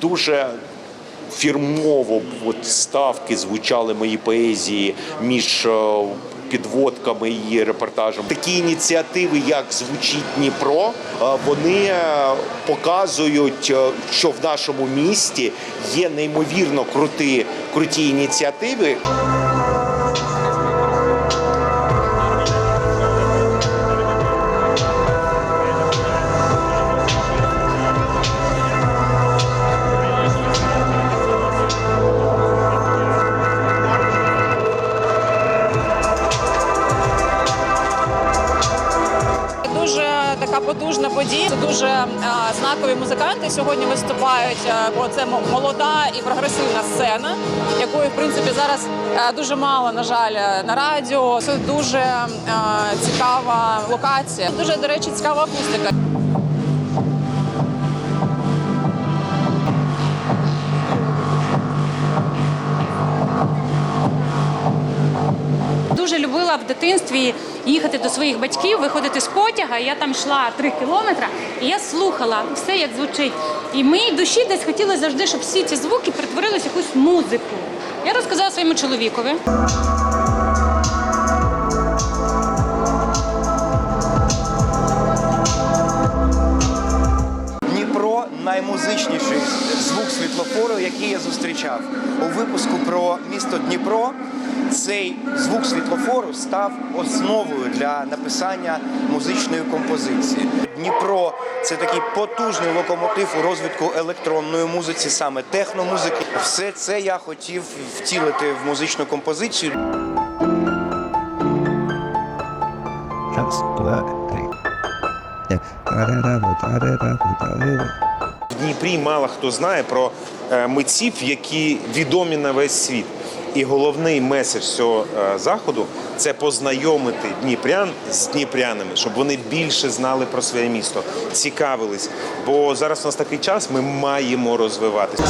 дуже фірмово от, ставки звучали мої поезії між е, підводками і репортажем. Такі ініціативи, як звучить Дніпро, е, вони е, показують, що в нашому місті є неймовірно круті, круті ініціативи. Така потужна подія. Це дуже е, знакові музиканти сьогодні виступають. Е, бо це молода і прогресивна сцена, якої в принципі зараз е, дуже мало, на жаль, е, на радіо. Це дуже е, цікава локація. Дуже до речі, цікава акустика. Дуже любила в дитинстві їхати до своїх батьків, виходити з потяга. Я там йшла три кілометри, і я слухала все, як звучить. І моїй душі десь хотілося завжди, щоб всі ці звуки перетворилися в якусь музику. Я розказала своєму чоловікові. Наймузичніший звук світлофору, який я зустрічав. У випуску про місто Дніпро цей звук світлофору став основою для написання музичної композиції. Дніпро це такий потужний локомотив у розвитку електронної музиці, саме техномузики. Все це я хотів втілити в музичну композицію. Раз, два, три. Тарарару. В Дніпрі мало хто знає про е, митців, які відомі на весь світ. І головний меседж цього е, заходу це познайомити дніпрян з дніпрянами, щоб вони більше знали про своє місто, цікавились. Бо зараз у нас такий час, ми маємо розвиватися.